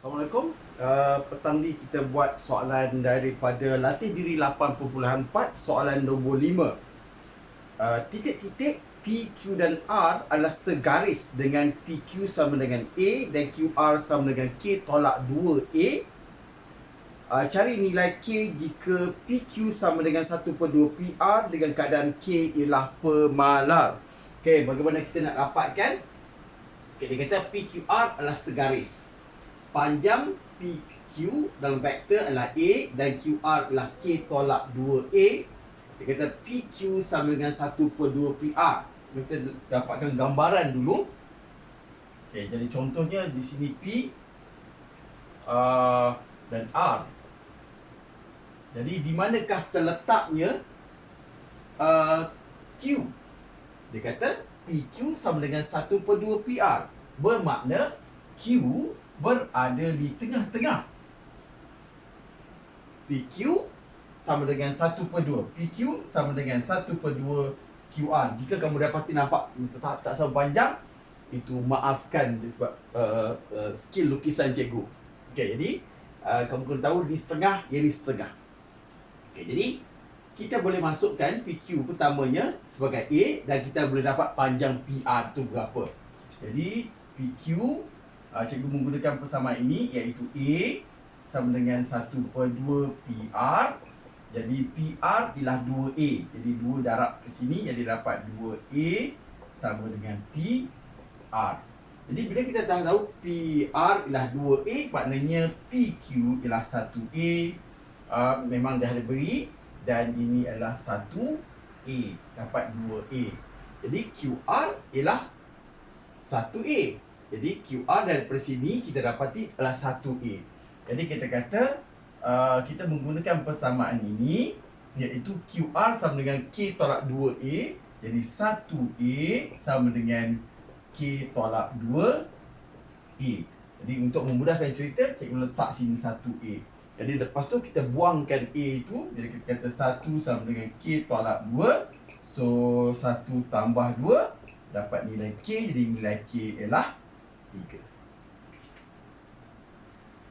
Assalamualaikum. Uh, petang ni kita buat soalan daripada latih diri 8.4 soalan nombor 5. Uh, titik-titik P, Q dan R adalah segaris dengan PQ sama dengan A dan QR sama dengan K tolak 2A. Uh, cari nilai K jika PQ sama dengan 1 per 2 PR dengan keadaan K ialah pemalar. Okey, bagaimana kita nak dapatkan? Okey, dia kata PQR adalah segaris panjang PQ dalam vektor adalah A dan QR adalah K tolak 2A. Dia kata PQ sama dengan 1 per 2 PR. Kita dapatkan gambaran dulu. Okay, jadi contohnya di sini P uh, dan R. Jadi di manakah terletaknya uh, Q? Dia kata PQ sama dengan 1 per 2 PR. Bermakna Q berada di tengah-tengah. PQ sama dengan 1 per 2. PQ sama dengan 1 per 2 QR. Jika kamu dapati nampak tak, tak sama panjang, itu maafkan uh, uh, skill lukisan cikgu. Okay, jadi uh, kamu kena tahu di setengah, di setengah. Okay, jadi kita boleh masukkan PQ pertamanya sebagai A dan kita boleh dapat panjang PR tu berapa. Jadi PQ uh, cikgu menggunakan persamaan ini iaitu A sama dengan 1 per 2 PR jadi PR ialah 2A jadi 2 darab ke sini jadi dapat 2A sama dengan PR jadi bila kita dah tahu PR ialah 2A maknanya PQ ialah 1A uh, memang dah diberi dan ini adalah 1A dapat 2A jadi QR ialah 1A jadi QR daripada sini kita dapati adalah 1A. Jadi kita kata uh, kita menggunakan persamaan ini iaitu QR sama dengan K tolak 2A. Jadi 1A sama dengan K tolak 2A. Jadi untuk memudahkan cerita, cikgu letak sini 1A. Jadi lepas tu kita buangkan A itu. Jadi kita kata 1 sama dengan K tolak 2. So 1 tambah 2 dapat nilai K. Jadi nilai K ialah 第一个。